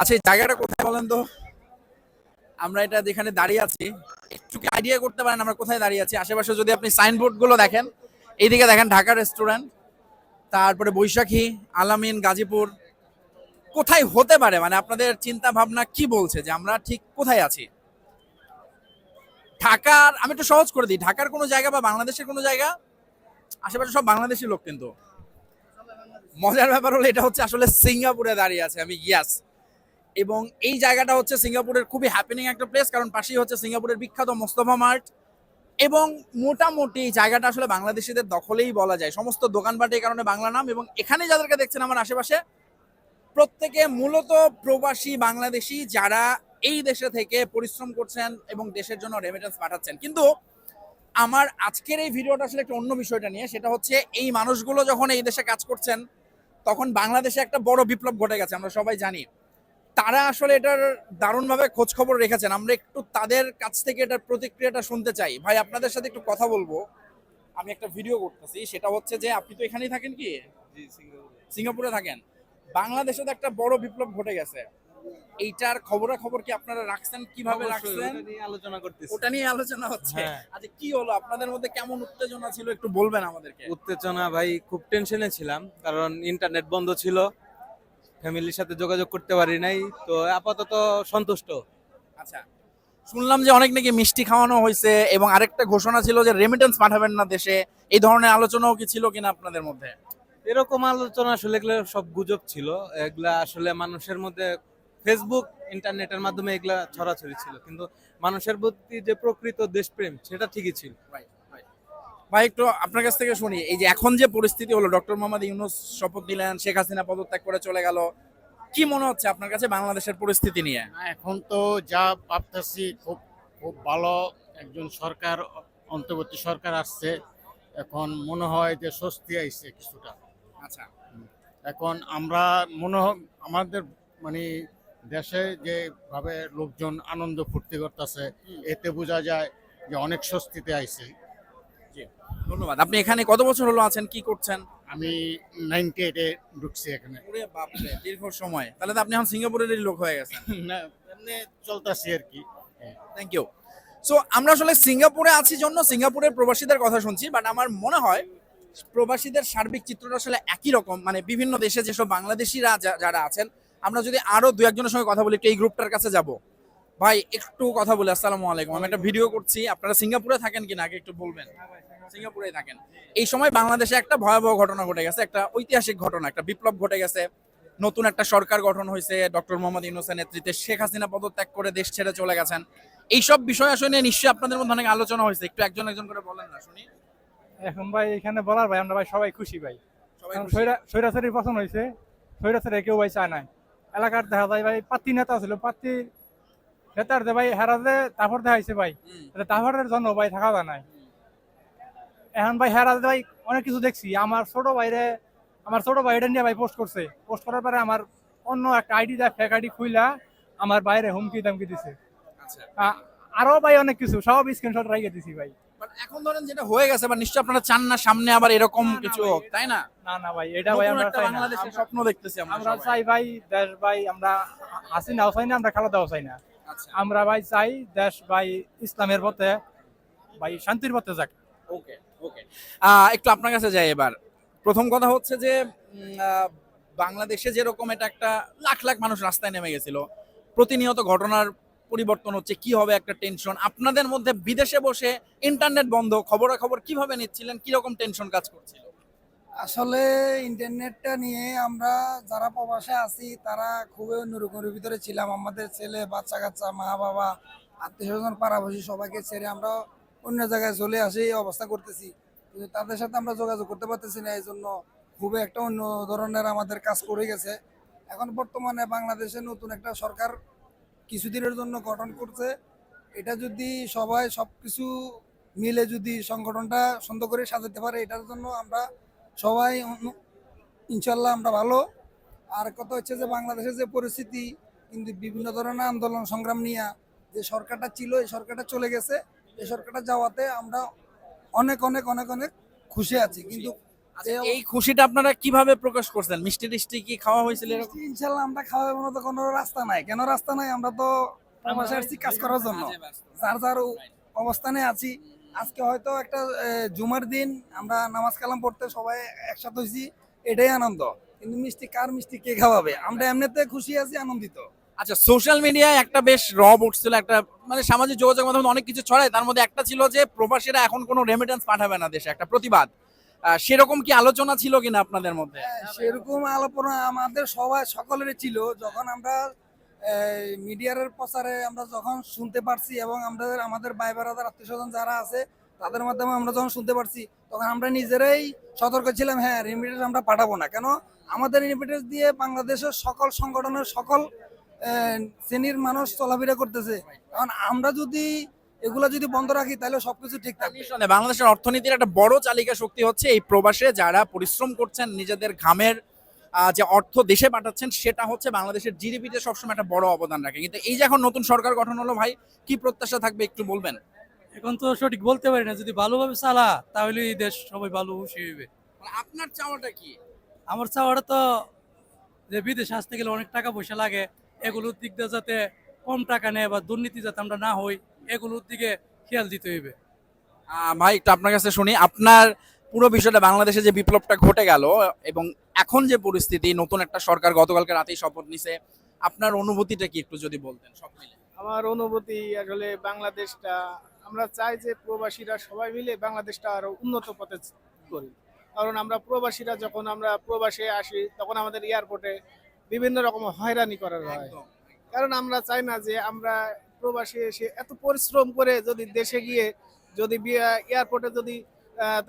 আচ্ছা এই জায়গাটা কোথায় বলেন তো? আমরা এটা যেখানে দাঁড়িয়ে আছি, একটু আইডিয়া করতে পারেন আমরা কোথায় দাঁড়িয়ে আছি? আশেপাশে যদি আপনি সাইনবোর্ডগুলো দেখেন, এইদিকে দেখেন ঢাকা রেস্টুরেন্ট তারপরে বৈশাখী, আলামিন, গাজীপুর, কোথায় হতে পারে? মানে আপনাদের চিন্তা ভাবনা কি বলছে যে আমরা ঠিক কোথায় আছি? ঢাকার, আমি একটু সহজ করে দিই, ঢাকার কোনো জায়গা বা বাংলাদেশের কোনো জায়গা? আশেপাশে সব বাংলাদেশি লোক কিন্তু। মজার ব্যাপার হলো এটা হচ্ছে আসলে সিঙ্গাপুরে দাঁড়িয়ে আছে, আমি ইয়াস এবং এই জায়গাটা হচ্ছে সিঙ্গাপুরের খুবই হ্যাপেনিং একটা প্লেস কারণ পাশেই হচ্ছে সিঙ্গাপুরের বিখ্যাত মোস্তফা মার্ট। এবং মোটামুটি এই জায়গাটা আসলে বাংলাদেশিদের দখলেই বলা যায়। সমস্ত দোকানপাট এই কারণে বাংলা নাম এবং এখানে যাদেরকে দেখছেন আমার আশেপাশে, প্রত্যেকে মূলত প্রবাসী বাংলাদেশি যারা এই দেশে থেকে পরিশ্রম করছেন এবং দেশের জন্য রেমিটেন্স পাঠাচ্ছেন। কিন্তু আমার আজকের এই ভিডিওটা আসলে একটা অন্য বিষয়টা নিয়ে, সেটা হচ্ছে এই মানুষগুলো যখন এই দেশে কাজ করছেন, তখন বাংলাদেশে একটা বড় বিপ্লব ঘটে গেছে, আমরা সবাই জানি। তারা আসলে এটার দারুণভাবে খোঁজ খবর রেখেছেন। আমরা একটু তাদের কাছ থেকে এটার প্রতিক্রিয়াটা শুনতে চাই। ভাই আপনাদের সাথে একটু কথা বলব। আমি একটা ভিডিও করতেছি। সেটা হচ্ছে যে আপনি তো এখানেই থাকেন কি? সিঙ্গাপুরে। থাকেন। বাংলাদেশে তো একটা বড় বিপ্লব ঘটে গেছে। এইটার খবরা খবর কি আপনারা রাখছেন? কীভাবে রাখছেন? আলোচনা করতেছি। ওটা নিয়ে আলোচনা হচ্ছে। হ্যাঁ। আচ্ছা কি হলো? আপনাদের মধ্যে কেমন উত্তেজনা ছিল? একটু বলবেন আমাদেরকে। উত্তেজনা ভাই খুব টেনশনে ছিলাম। কারণ ইন্টারনেট বন্ধ ছিল। ফ্যামিলির সাথে যোগাযোগ করতে পারি নাই তো আপাতত সন্তুষ্ট। আচ্ছা শুনলাম যে অনেক নাকি মিষ্টি খাওয়ানো হয়েছে এবং আরেকটা ঘোষণা ছিল যে রেমিটেন্স পাঠাবেন না দেশে। এই ধরনের আলোচনাও কি ছিল কিনা আপনাদের মধ্যে? এরকম আলোচনা আসলে এগুলো সব গুজব ছিল। এগুলা আসলে মানুষের মধ্যে ফেসবুক ইন্টারনেটের মাধ্যমে এগুলা ছড়াছড়ি ছিল। কিন্তু মানুষের প্রতি যে প্রকৃত দেশপ্রেম সেটা ঠিকই ছিল। ভাই একটু আপনার কাছ থেকে শুনি। এই যে এখন যে পরিস্থিতি হলো ডক্টর মোহাম্মদ ইউনুস শপথ দিলেন শেখ হাসিনা পদত্যাগ করে চলে গেল। কি মনে হচ্ছে আপনার কাছে বাংলাদেশের পরিস্থিতি নিয়ে? এখন তো যা ভাবতেছি খুব খুব ভালো একজন সরকার অন্তর্বর্তী সরকার আসছে। এখন মনে হয় যে স্বস্তি আইছে কিছুটা। আচ্ছা। এখন আমরা মনে আমাদের মানে দেশে যেভাবে লোকজন আনন্দ ফুর্তি করতেছে এতে বোঝা যায় যে অনেক স্বস্তিতে আইছে। ধন্যবাদ। আপনি এখানে কত বছর হলো আছেন? কি করছেন? আমি নাইনটি এইটে ঢুকছি এখানে। ওরে বাপরে দীর্ঘ সময়। তাহলে তো আপনি এখন সিঙ্গাপুরেরই লোক হয়ে গেছেন। না এমনি চলতেছি আর কি। থ্যাংক ইউ সো আমরা আসলে সিঙ্গাপুরে আছি জন্য সিঙ্গাপুরের প্রবাসীদের কথা শুনছি বাট আমার মনে হয় প্রবাসীদের সার্বিক চিত্রটা আসলে একই রকম। মানে বিভিন্ন দেশে যেসব বাংলাদেশিরা যারা আছেন আমরা যদি আরও দু একজনের সঙ্গে কথা বলি একটু এই গ্রুপটার কাছে যাব। ভাই একটু কথা বলি। আসসালামু আলাইকুম। আমি একটা ভিডিও করছি। আপনারা সিঙ্গাপুরে থাকেন কিনা? আগে একটু বলবেন। সিঙ্গাপুরেই থাকেন। এই সময় বাংলাদেশে একটা ভয়াবহ ঘটনা ঘটে গেছে একটা ঐতিহাসিক ঘটনা একটা বিপ্লব ঘটে গেছে। নতুন একটা সরকার গঠন হয়েছে ডক্টর মোহাম্মদ ইউনুসের নেতৃত্বে শেখ হাসিনা পদত্যাগ করে দেশ ছেড়ে চলে গেছেন। এইসব বিষয় আসলে নিশ্চয়ই আপনাদের মধ্যে অনেক আলোচনা হয়েছে। একটু একজন একজন করে বলেন না শুনি। এখন ভাই এখানে বলার ভাই আমরা ভাই সবাই খুশি ভাই। সবাই কারণ খুশি? সৈরা- স্বৈরাচারী পছন্দ হয়েছে। স্বৈরাচারী কেউ ভাই চায় নাই। এলাকার দেখা যায় ভাই পাত্তি নেতা ছিল পাত্তি নেতার যে ভাই হেরা যে তারপর দেখাইছে ভাই। তারপরের জন্য ভাই থাকা যায় নাই। এখন ভাই হেরা ভাই অনেক কিছু দেখছি। আমার ছোট ভাইরে আমার ছোট ভাই এটা নিয়ে ভাই পোস্ট করছে। পোস্ট করার পরে আমার অন্য একটা আইডি দেয় ফেক আইডি খুইলা আমার বাইরে হুমকি দামকি দিছে। আচ্ছা। আরও ভাই অনেক কিছু সব স্ক্রিনশট রাইখে দিছি ভাই। এখন ধরেন যেটা হয়ে গেছে বা নিশ্চয়ই আপনারা চান না সামনে আবার এরকম কিছু হোক তাই না? না না ভাই এটা ভাই আমরা চাই না। বাংলাদেশের স্বপ্ন দেখতেছি আমরা আমরা চাই ভাই দেশ ভাই আমরা হাসিনাও চাই না আমরা খালেদাও চাই না। আচ্ছা। আমরা ভাই চাই দেশ ভাই ইসলামের পথে ভাই শান্তির পথে যাক। ওকে একটু আপনার কাছে যাই এবার। প্রথম কথা হচ্ছে যে বাংলাদেশে যেরকম এটা একটা লাখ লাখ মানুষ রাস্তায় নেমে গেছিল, প্রতিনিয়ত ঘটনার পরিবর্তন হচ্ছে, কি হবে একটা টেনশন আপনাদের মধ্যে বিদেশে বসে ইন্টারনেট বন্ধ, খবরাখবর কীভাবে নিচ্ছিলেন? কীরকম টেনশন কাজ করছিল? আসলে ইন্টারনেটটা নিয়ে আমরা যারা প্রবাসে আছি, তারা খুবই অন্যরকমের ভিতরে ছিলাম। আমাদের ছেলে বাচ্চা কাচ্চা মা বাবা আত্মীয় স্বজন পাড়াপড়শি সবাইকে ছেড়ে আমরা অন্য জায়গায় চলে আসে, এই অবস্থা করতেছি। কিন্তু তাদের সাথে আমরা যোগাযোগ করতে পারতেছি না, এই জন্য খুবই একটা অন্য ধরনের আমাদের কাজ করে গেছে। এখন বর্তমানে বাংলাদেশে নতুন একটা সরকার কিছুদিনের জন্য গঠন করছে। এটা যদি সবাই সব কিছু মিলে যদি সংগঠনটা সুন্দর করে সাজাতে পারে, এটার জন্য আমরা সবাই ইনশাল্লাহ আমরা ভালো। আর কথা হচ্ছে যে বাংলাদেশের যে পরিস্থিতি, কিন্তু বিভিন্ন ধরনের আন্দোলন সংগ্রাম নিয়ে যে সরকারটা ছিল, এই সরকারটা চলে গেছে। এই সরকারটা যাওয়াতে আমরা অনেক অনেক অনেক অনেক খুশি আছি। কিন্তু আচ্ছা, এই খুশিটা আপনারা কীভাবে প্রকাশ করছেন? মিষ্টি টিষ্টি কি খাওয়া হয়েছিল? ইনশাল্লাহ আমরা খাওয়ার মতো কোনো রাস্তা নাই। কেন রাস্তা নাই? আমরা তো প্রবাসে আসছি কাজ করার জন্য। যার যার অবস্থানে আছি। আজকে হয়তো একটা জুমার দিন আমরা নামাজ কালাম পড়তে সবাই একসাথে হয়েছি। এটাই আনন্দ। কিন্তু মিষ্টি কার মিষ্টি কে খাওয়াবে? আমরা এমনিতে খুশি আছি আনন্দিত। আচ্ছা সোশ্যাল মিডিয়ায় একটা বেশ রব উঠছিল একটা মানে সামাজিক যোগাযোগ মাধ্যমে অনেক কিছু ছড়ায় তার মধ্যে একটা ছিল যে প্রবাসীরা এখন কোনো রেমিটেন্স পাঠাবে না দেশে একটা প্রতিবাদ। সেরকম কি আলোচনা ছিল কিনা আপনাদের মধ্যে? হ্যাঁ, সেরকম আলোচনা আমাদের সবাই সকলেরই ছিল। যখন আমরা মিডিয়ার প্রচারে আমরা যখন শুনতে পারছি এবং আমাদের আমাদের ভাই বেড়াদার আত্মীয় স্বজন যারা আছে তাদের মাধ্যমে আমরা যখন শুনতে পারছি তখন আমরা নিজেরাই সতর্ক ছিলাম হ্যাঁ রেমিটেন্স আমরা পাঠাবো না। কেন? আমাদের রেমিটেন্স দিয়ে বাংলাদেশের সকল সংগঠনের সকল শ্রেণির মানুষ চলাফেরা করতেছে। কারণ আমরা যদি এগুলা যদি বন্ধ রাখি তাহলে সবকিছু ঠিক থাকবে। বাংলাদেশের অর্থনীতির একটা বড় চালিকা শক্তি হচ্ছে এই প্রবাসে যারা পরিশ্রম করছেন নিজেদের ঘামের যে অর্থ দেশে পাঠাচ্ছেন সেটা হচ্ছে বাংলাদেশের জিডিপিতে সবসময় একটা বড় অবদান রাখে। কিন্তু এই যে এখন নতুন সরকার গঠন হলো ভাই কি প্রত্যাশা থাকবে একটু বলবেন? এখন তো সঠিক বলতে পারি না। যদি ভালোভাবে চালা তাহলে এই দেশ সবাই ভালো খুশি হইবে মানে আপনার চাওয়াটা কি? আমার চাওয়াটা তো যে বিদেশে আসতে গেলে অনেক টাকা পয়সা লাগে। এগুলোর দিক দিয়ে যাতে কম টাকা নেয় বা দুর্নীতি যাতে আমরা না হই এগুলোর দিকে খেয়াল দিতে হইবে। ভাই একটু আপনার কাছে শুনি। আপনার পুরো বিষয়টা বাংলাদেশে যে বিপ্লবটা ঘটে গেল এবং এখন যে পরিস্থিতি নতুন একটা সরকার গতকালকে রাতেই শপথ নিছে আপনার অনুভূতিটা কি একটু যদি বলতেন সব মিলে? আমার অনুভূতি আসলে বাংলাদেশটা আমরা চাই যে প্রবাসীরা সবাই মিলে বাংলাদেশটা আরও উন্নত পথে করি। কারণ আমরা প্রবাসীরা যখন আমরা প্রবাসে আসি তখন আমাদের এয়ারপোর্টে বিভিন্ন রকম হয়রানি করা হয় কারণ আমরা চাই না যে আমরা প্রবাসী এসে এত পরিশ্রম করে যদি দেশে গিয়ে যদি এয়ারপোর্টে যদি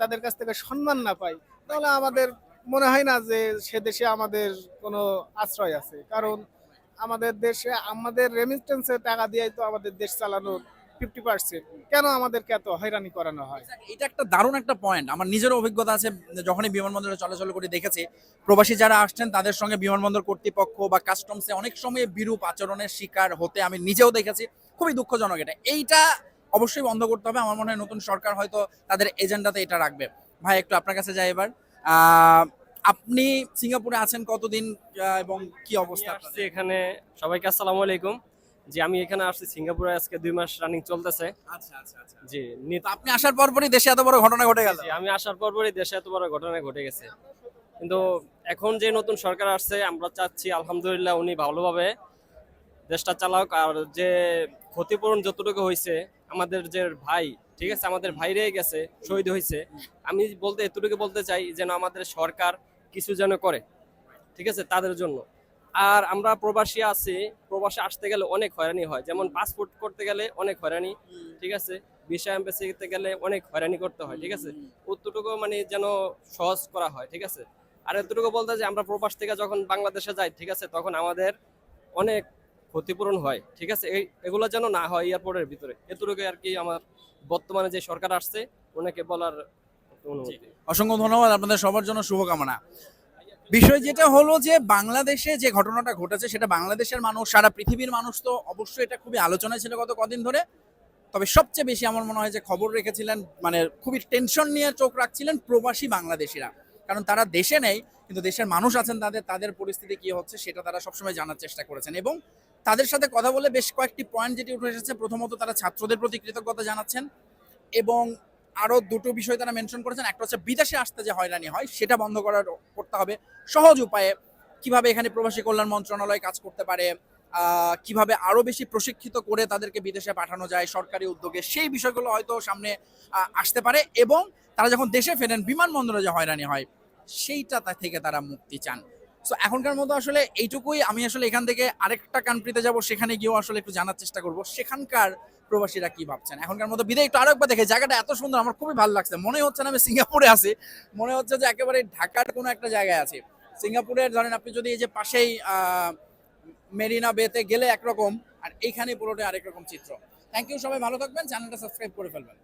তাদের কাছ থেকে সম্মান না পাই তাহলে আমাদের মনে হয় না যে সে দেশে আমাদের কোনো আশ্রয় আছে। কারণ আমাদের দেশে আমাদের রেমিটেন্সের টাকা দিয়ে তো আমাদের দেশ চালানোর ফিফটি পার্সেন্ট কেন আমাদেরকে এত হয়রানি করানো হয়? এটা একটা দারুণ একটা পয়েন্ট আমার নিজেরও অভিজ্ঞতা আছে যখনই বিমানবন্দরে চলাচল করে দেখেছি প্রবাসী যারা আসছেন তাদের সঙ্গে বিমানবন্দর কর্তৃপক্ষ বা কাস্টমসে অনেক সময় বিরূপ আচরণের শিকার হতে আমি নিজেও দেখেছি খুবই দুঃখজনক এটা। এইটা অবশ্যই বন্ধ করতে হবে। আমার মনে হয় নতুন সরকার হয়তো তাদের এজেন্ডাতে এটা রাখবে। ভাই একটু আপনার কাছে যাই এবার। আহ, আপনি সিঙ্গাপুরে আছেন কতদিন এবং কি অবস্থা এখানে। সবাইকে আসসালামু আলাইকুম। জি আমি এখানে আসছি সিঙ্গাপুরে আজকে দুই মাস রানিং চলতেছে। আচ্ছা আচ্ছা আচ্ছা। জি তো আপনি আসার পরপরই দেশে এত বড় ঘটনা ঘটে গেল? জি, আমি আসার পর পরই দেশে এত বড় ঘটনা ঘটে গেছে। কিন্তু এখন যে নতুন সরকার আসছে আমরা চাচ্ছি আলহামদুলিল্লাহ উনি ভালোভাবে দেশটা চালাক। আর যে ক্ষতিপূরণ যতটুকু হয়েছে আমাদের যে ভাই ঠিক আছে আমাদের ভাইরে গেছে শহীদ হয়েছে আমি বলতে এতটুকু বলতে চাই যেন আমাদের সরকার কিছু যেন করে ঠিক আছে তাদের জন্য। আর আমরা প্রবাসী আছি প্রবাসে আসতে গেলে অনেক হয়রানি হয়। যেমন পাসপোর্ট করতে গেলে অনেক হয়রানি ঠিক আছে? ভিসা এম্বাসিতে গেলে অনেক হয়রানি করতে হয় ঠিক আছে? অতটুকু মানে যেন সহজ করা হয় ঠিক আছে? আর এতটুকু বলতে যে আমরা প্রবাস থেকে যখন বাংলাদেশে যাই ঠিক আছে? তখন আমাদের অনেক ক্ষতিপূরণ হয় ঠিক আছে? এই এগুলো যেন না হয় এয়ারপোর্টের ভিতরে। এতটুকু আর কি আমার বর্তমানে যে সরকার আসছে ওনাকে বলার অনুমতি। অসংখ্য ধন্যবাদ আপনাদের সবার জন্য শুভকামনা। বিষয় যেটা হলো যে বাংলাদেশে যে ঘটনাটা ঘটেছে, সেটা বাংলাদেশের মানুষ, সারা পৃথিবীর মানুষ তো অবশ্যই এটা খুবই আলোচনায় ছিল গত কদিন ধরে। তবে সবচেয়ে বেশি আমার মনে হয় যে খবর রেখেছিলেন মানে খুবই টেনশন নিয়ে চোখ রাখছিলেন প্রবাসী বাংলাদেশিরা। কারণ তারা দেশে নেই, কিন্তু দেশের মানুষ আছেন তাদের তাদের পরিস্থিতি কি হচ্ছে সেটা তারা সবসময় জানার চেষ্টা করেছেন। এবং তাদের সাথে কথা বলে বেশ কয়েকটি পয়েন্ট যেটি উঠে এসেছে, প্রথমত তারা ছাত্রদের প্রতি কৃতজ্ঞতা জানাচ্ছেন এবং আরও দুটো বিষয় তারা মেনশন করেছেন। একটা হচ্ছে বিদেশে আসতে যে হয়রানি হয়, সেটা বন্ধ করার করতে হবে। সহজ উপায়ে কীভাবে এখানে প্রবাসী কল্যাণ মন্ত্রণালয় কাজ করতে পারে কীভাবে আরও বেশি প্রশিক্ষিত করে তাদেরকে বিদেশে পাঠানো যায় সরকারি উদ্যোগে, সেই বিষয়গুলো হয়তো সামনে আসতে পারে এবং তারা যখন দেশে ফেরেন, বিমানবন্দরে যে হয়রানি হয়, সেইটা থেকে তারা মুক্তি চান। সো এখনকার মতো আসলে এইটুকুই। আমি আসলে এখান থেকে আরেকটা কান্ট্রিতে যাব, সেখানে গিয়েও আসলে একটু জানার চেষ্টা করব, সেখানকার প্রবাসীরা কি ভাবছেন? এখনকার মতো বিদায় একটু আরেকবার দেখে, জায়গাটা এত সুন্দর, আমার খুবই ভালো লাগছে। মনে হচ্ছে না আমি সিঙ্গাপুরে আছি, মনে হচ্ছে যে একেবারে ঢাকার কোনো একটা জায়গায় আছে। সিঙ্গাপুরের ধরেন আপনি যদি এই যে পাশেই মেরিনা বেতে গেলে একরকম, আর এইখানে পুরোটা আরেক রকম চিত্র। থ্যাংক ইউ সবাই, ভালো থাকবেন, চ্যানেলটা সাবস্ক্রাইব করে ফেলবেন।